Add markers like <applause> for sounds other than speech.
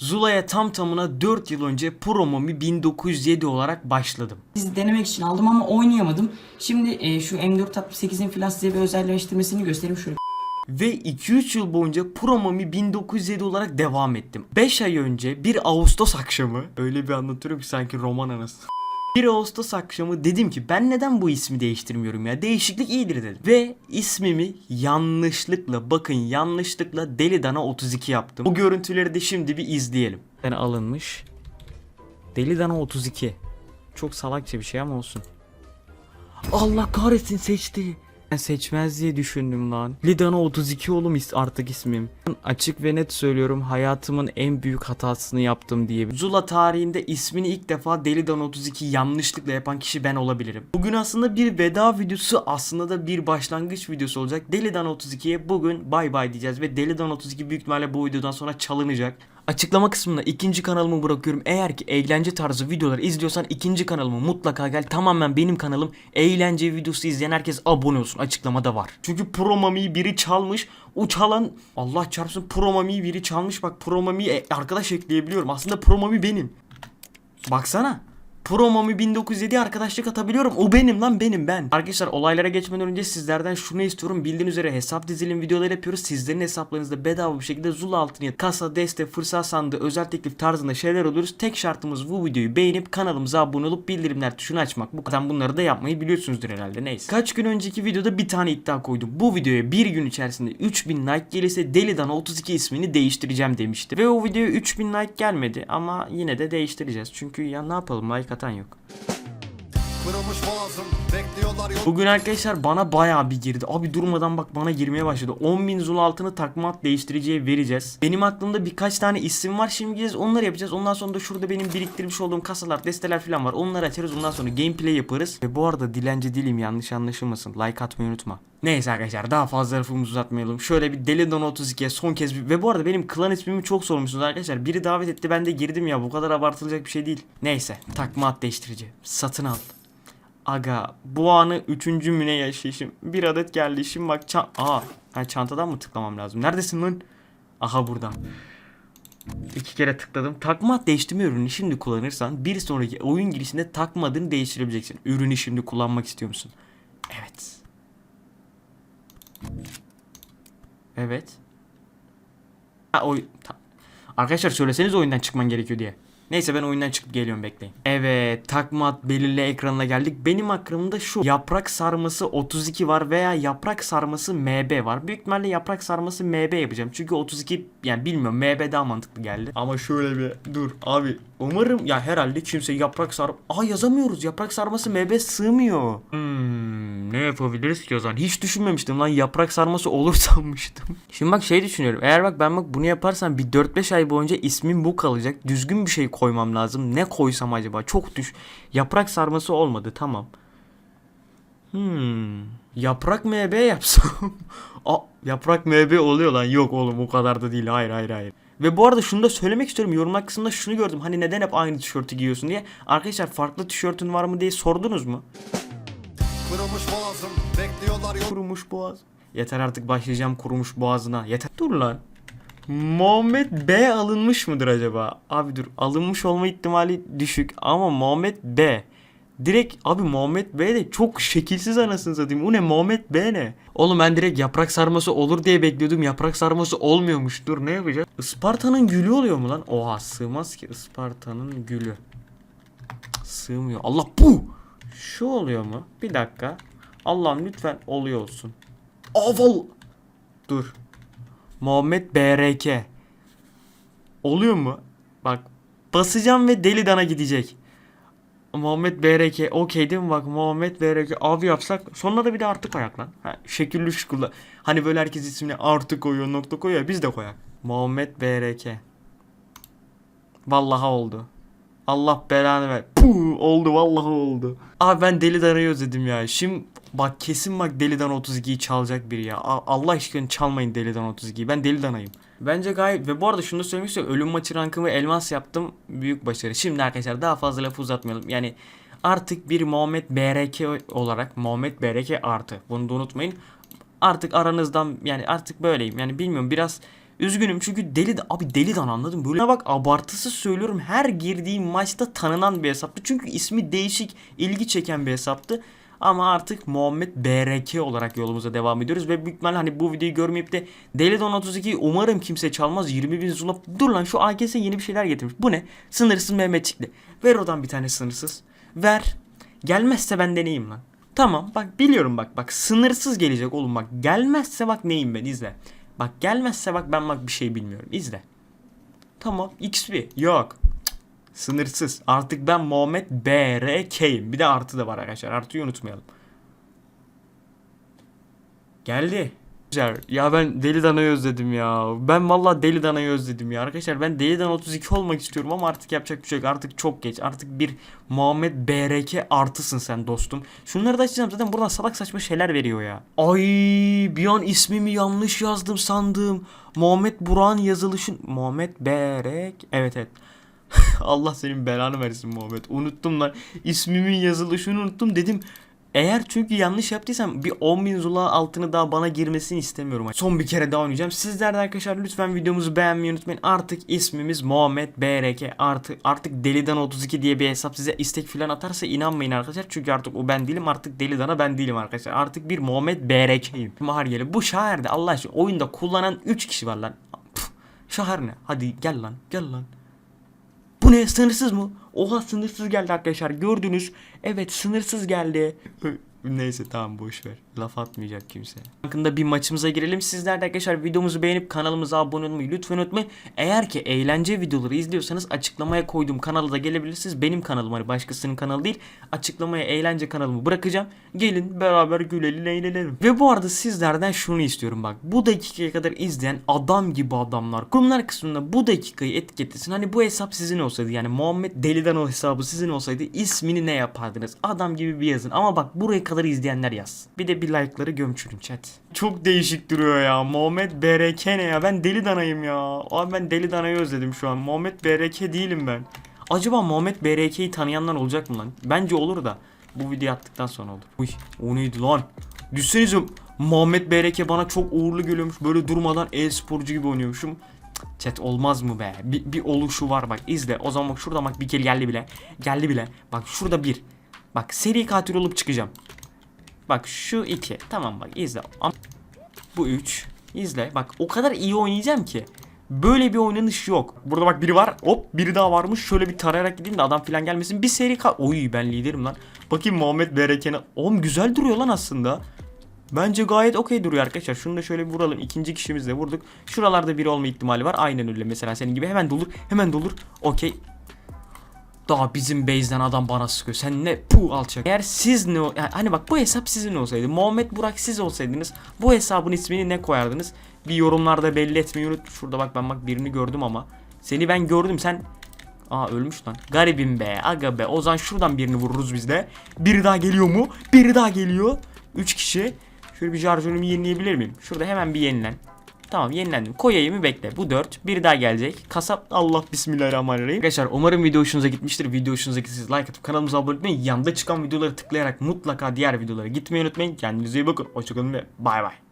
Zula'ya tam tamına 4 yıl önce Promomi 1907 olarak başladım. Sizi denemek için aldım ama oynayamadım. Şimdi e, şu M468'in falan size bir özelleştirmesini göstereyim şöyle. Ve 2-3 yıl boyunca Promomi 1907 olarak devam ettim. 5 ay önce 1 Ağustos akşamı öyle bir anlatıyorum ki sanki roman anası. 1 Ağustos akşamı dedim ki ben neden bu ismi değiştirmiyorum ya değişiklik iyidir dedim. Ve ismimi yanlışlıkla bakın yanlışlıkla Deli Dana 32 yaptım. Bu görüntüleri de şimdi bir izleyelim. Yani alınmış. Deli Dana 32. Çok salakça bir şey ama olsun. Allah kahretsin seçti. Ben seçmez diye düşündüm lan. Lidana 32 oğlum artık ismim. Açık ve net söylüyorum hayatımın en büyük hatasını yaptım diye. Zula tarihinde ismini ilk defa Delidan 32 yanlışlıkla yapan kişi ben olabilirim. Bugün aslında bir veda videosu aslında da bir başlangıç videosu olacak. Delidan 32'ye bugün bay bay diyeceğiz ve Delidan 32 büyük ihtimalle bu videodan sonra çalınacak. Açıklama kısmına ikinci kanalımı bırakıyorum. Eğer ki eğlence tarzı videolar izliyorsan ikinci kanalımı mutlaka gel. Tamamen benim kanalım. Eğlence videosu izleyen herkes abone olsun. Açıklamada var. Çünkü Promami'yi biri çalmış. O çalan Allah çarpsın Promami'yi biri çalmış. Bak Promami'yi e- arkadaş ekleyebiliyorum. Aslında Promami benim. Baksana. Promomi 1907 arkadaşlık atabiliyorum. O benim lan benim ben. Arkadaşlar olaylara geçmeden önce sizlerden şunu istiyorum. Bildiğiniz üzere hesap dizilim videoları yapıyoruz. Sizlerin hesaplarınızda bedava bir şekilde Zula altını kasa, deste, fırsat sandığı, özel teklif tarzında şeyler alıyoruz. Tek şartımız bu videoyu beğenip kanalımıza abone olup bildirimler tuşunu açmak. Bu kadar bunları da yapmayı biliyorsunuzdur herhalde. Neyse. Kaç gün önceki videoda bir tane iddia koydum. Bu videoya bir gün içerisinde 3000 like gelirse Delidan 32 ismini değiştireceğim demişti. Ve o videoya 3000 like gelmedi ama yine de değiştireceğiz. Çünkü ya ne yapalım like atan yok. Kırılmış boğazım yol Bugün arkadaşlar bana bayağı bir girdi. Abi durmadan bak bana girmeye başladı. 10.000 zul altını takma at değiştiriciye vereceğiz. Benim aklımda birkaç tane isim var. Şimdi gideceğiz onları yapacağız. Ondan sonra da şurada benim biriktirmiş olduğum kasalar, desteler falan var. Onları açarız. Ondan sonra gameplay yaparız. Ve bu arada dilenci değilim yanlış anlaşılmasın. Like atmayı unutma. Neyse arkadaşlar daha fazla lafımızı uzatmayalım. Şöyle bir Deli Don 32'ye son kez bir... Ve bu arada benim klan ismimi çok sormuşsunuz arkadaşlar. Biri davet etti ben de girdim ya. Bu kadar abartılacak bir şey değil. Neyse takma at değiştirici. Satın al. Aga bu anı üçüncü müne yaşayışım. Bir adet geldi şimdi bak çan... Aa ha, çantadan mı tıklamam lazım? Neredesin lan? Aha burada. İki kere tıkladım. Takma değiştirme ürünü şimdi kullanırsan bir sonraki oyun girişinde takma adını değiştirebileceksin. Ürünü şimdi kullanmak istiyor musun? Evet. Evet. Ha oy... Arkadaşlar söyleseniz oyundan çıkman gerekiyor diye. Neyse ben oyundan çıkıp geliyorum bekleyin. Evet takma ad belirle ekranına geldik. Benim aklımda şu yaprak sarması 32 var veya yaprak sarması MB var. Büyük ihtimalle yaprak sarması MB yapacağım. Çünkü 32 yani bilmiyorum MB daha mantıklı geldi. Ama şöyle bir dur abi umarım ya herhalde kimse yaprak sar... Aa yazamıyoruz yaprak sarması MB sığmıyor. Hmm, ne yapabiliriz ki o zaman? Hiç düşünmemiştim lan yaprak sarması olur <laughs> sanmıştım. Şimdi bak şey düşünüyorum. Eğer bak ben bak bunu yaparsam bir 4-5 ay boyunca ismim bu kalacak. Düzgün bir şey koymam lazım. Ne koysam acaba? Çok düş. Yaprak sarması olmadı tamam. Hmm. Yaprak MB yapsam. <laughs> Aa, yaprak MB oluyor lan. Yok oğlum o kadar da değil. Hayır hayır hayır. Ve bu arada şunu da söylemek istiyorum. Yorumlar kısmında şunu gördüm. Hani neden hep aynı tişörtü giyiyorsun diye. Arkadaşlar farklı tişörtün var mı diye sordunuz mu? Kırılmış boğazım bekliyorlar Kurumuş boğaz. Yeter artık başlayacağım kurumuş boğazına. Yeter. Dur lan. Muhammed B alınmış mıdır acaba? Abi dur alınmış olma ihtimali düşük ama Muhammed B. Direkt abi Muhammed B de çok şekilsiz anasını satayım. O ne Muhammed B ne? Oğlum ben direkt yaprak sarması olur diye bekliyordum. Yaprak sarması olmuyormuş. Dur ne yapacağız? Isparta'nın gülü oluyor mu lan? Oha sığmaz ki Isparta'nın gülü. Sığmıyor. Allah bu. Şu oluyor mu? Bir dakika. Allah'ım lütfen oluyor olsun. Aval. Dur. Muhammed BRK. Oluyor mu? Bak basacağım ve deli dana gidecek. Muhammed BRK okey değil mi bak Muhammed BRK abi yapsak sonuna da bir de artı koyak lan. Ha, şekilli şıklı. Hani böyle herkes ismini artı koyuyor nokta koyuyor biz de koyak. Muhammed BRK. Vallahi oldu. Allah belanı ver. Puh, oldu vallahi oldu. Abi ben Deli Dana'yı özledim ya. Şimdi bak kesin bak Deli Dana 32'yi çalacak biri ya. Allah aşkına çalmayın Deli Dana 32'yi. Ben Deli Dana'yım. Bence gayet ve bu arada şunu da söylemek istiyorum. Ölüm maçı rankımı elmas yaptım. Büyük başarı. Şimdi arkadaşlar daha fazla lafı uzatmayalım. Yani artık bir Muhammed BRK olarak Muhammed BRK artı. Bunu da unutmayın. Artık aranızdan yani artık böyleyim. Yani bilmiyorum biraz Üzgünüm çünkü deli abi delidan anladım. Böyle bak abartısız söylüyorum. Her girdiğim maçta tanınan bir hesaptı. Çünkü ismi değişik, ilgi çeken bir hesaptı. Ama artık Muhammed BRK olarak yolumuza devam ediyoruz. Ve büyük ihtimalle hani bu videoyu görmeyip de Delidan 32 umarım kimse çalmaz. 20 bin zulap. Dur lan şu AKS yeni bir şeyler getirmiş. Bu ne? Sınırsız Mehmetçikli. Ver oradan bir tane sınırsız. Ver. Gelmezse ben deneyeyim lan. Tamam bak biliyorum bak bak sınırsız gelecek oğlum bak gelmezse bak neyim ben izle. Bak gelmezse bak ben bak bir şey bilmiyorum izle. Tamam XP yok. Sınırsız. Artık ben Muhammed BRK'yim. Bir de artı da var arkadaşlar. Artıyı unutmayalım. Geldi. Güzel. Ya ben Deli Dana'yı özledim ya. Ben vallahi Deli Dana'yı özledim ya. Arkadaşlar ben Deli Dana 32 olmak istiyorum ama artık yapacak bir şey yok. Artık çok geç. Artık bir Muhammed BRK artısın sen dostum. Şunları da açacağım zaten buradan salak saçma şeyler veriyor ya. Ay bir an ismimi yanlış yazdım sandım. Muhammed Burak'ın yazılışın... Muhammed BRK... Evet evet. <laughs> Allah senin belanı versin Muhammed. Unuttum lan. İsmimin yazılışını unuttum dedim. Eğer çünkü yanlış yaptıysam bir 10.000 zula altını daha bana girmesini istemiyorum. Son bir kere daha oynayacağım. Sizler de arkadaşlar lütfen videomuzu beğenmeyi unutmayın. Artık ismimiz Muhammed BRK. Artık artık Delidan 32 diye bir hesap size istek falan atarsa inanmayın arkadaşlar. Çünkü artık o ben değilim. Artık Delidan'a ben değilim arkadaşlar. Artık bir Muhammed BRK'yim. Mahar gele. Bu şairde Allah aşkına oyunda kullanan 3 kişi var lan. Püf, şahar ne? Hadi gel lan. Gel lan. Bu ne sınırsız mı? Oha sınırsız geldi arkadaşlar gördünüz. Evet sınırsız geldi. Neyse tamam boş ver. Laf atmayacak kimse. Hakkında bir maçımıza girelim. Sizler de arkadaşlar videomuzu beğenip kanalımıza abone olmayı lütfen unutmayın. Eğer ki eğlence videoları izliyorsanız açıklamaya koyduğum kanala da gelebilirsiniz. Benim kanalım hani başkasının kanalı değil. Açıklamaya eğlence kanalımı bırakacağım. Gelin beraber gülelim eğlenelim. Ve bu arada sizlerden şunu istiyorum bak. Bu dakikaya kadar izleyen adam gibi adamlar. Kurumlar kısmında bu dakikayı etiketlesin. Hani bu hesap sizin olsaydı yani Muhammed Deli'den o hesabı sizin olsaydı ismini ne yapardınız? Adam gibi bir yazın. Ama bak buraya kadar izleyenler yazsın. Bir de bir like'ları gömçürün chat. Çok değişik duruyor ya. Muhammed BRK ne ya? Ben deli danayım ya. Abi ben deli danayı özledim şu an. Muhammed BRK değilim ben. Acaba Muhammed BRK'yi tanıyanlar olacak mı lan? Bence olur da. Bu video attıktan sonra olur. Uy o neydi lan? Düşsenize Muhammed BRK bana çok uğurlu geliyormuş. Böyle durmadan e-sporcu gibi oynuyormuşum. Chat olmaz mı be? Bir, bir oluşu var bak izle. O zaman bak şurada bak bir kere geldi bile. Geldi bile. Bak şurada bir. Bak seri katil olup çıkacağım. Bak şu iki. Tamam bak izle. Bu üç. İzle. Bak o kadar iyi oynayacağım ki. Böyle bir oynanış yok. Burada bak biri var. Hop biri daha varmış. Şöyle bir tarayarak gideyim de adam falan gelmesin. Bir seri ka... Oy ben liderim lan. Bakayım Muhammed Bereken'e. Oğlum güzel duruyor lan aslında. Bence gayet okey duruyor arkadaşlar. Şunu da şöyle bir vuralım. İkinci kişimizle vurduk. Şuralarda biri olma ihtimali var. Aynen öyle mesela senin gibi. Hemen dolur. Hemen dolur. Okey. Daha bizim base'den adam bana sıkıyor. Sen ne pu alçak. Eğer siz ne yani hani bak bu hesap sizin olsaydı. Muhammed Burak siz olsaydınız. Bu hesabın ismini ne koyardınız? Bir yorumlarda belli etmeyi unut. Şurada bak ben bak birini gördüm ama. Seni ben gördüm sen Aa ölmüş lan. Garibim be. Aga be. O zaman şuradan birini vururuz biz de. Biri daha geliyor mu? Biri daha geliyor. 3 kişi. Şöyle bir şarjörümü yenileyebilir miyim? Şurada hemen bir yenilen. Tamam yenilendim. Koyayımı bekle. Bu 4. Biri daha gelecek. Kasap Allah bismillahirrahmanirrahim. Arkadaşlar umarım video hoşunuza gitmiştir. Video hoşunuza gittiyse like atıp kanalımıza abone olmayı, yanda çıkan videoları tıklayarak mutlaka diğer videolara gitmeyi unutmayın. Kendinize iyi bakın. Hoşçakalın ve bay bay.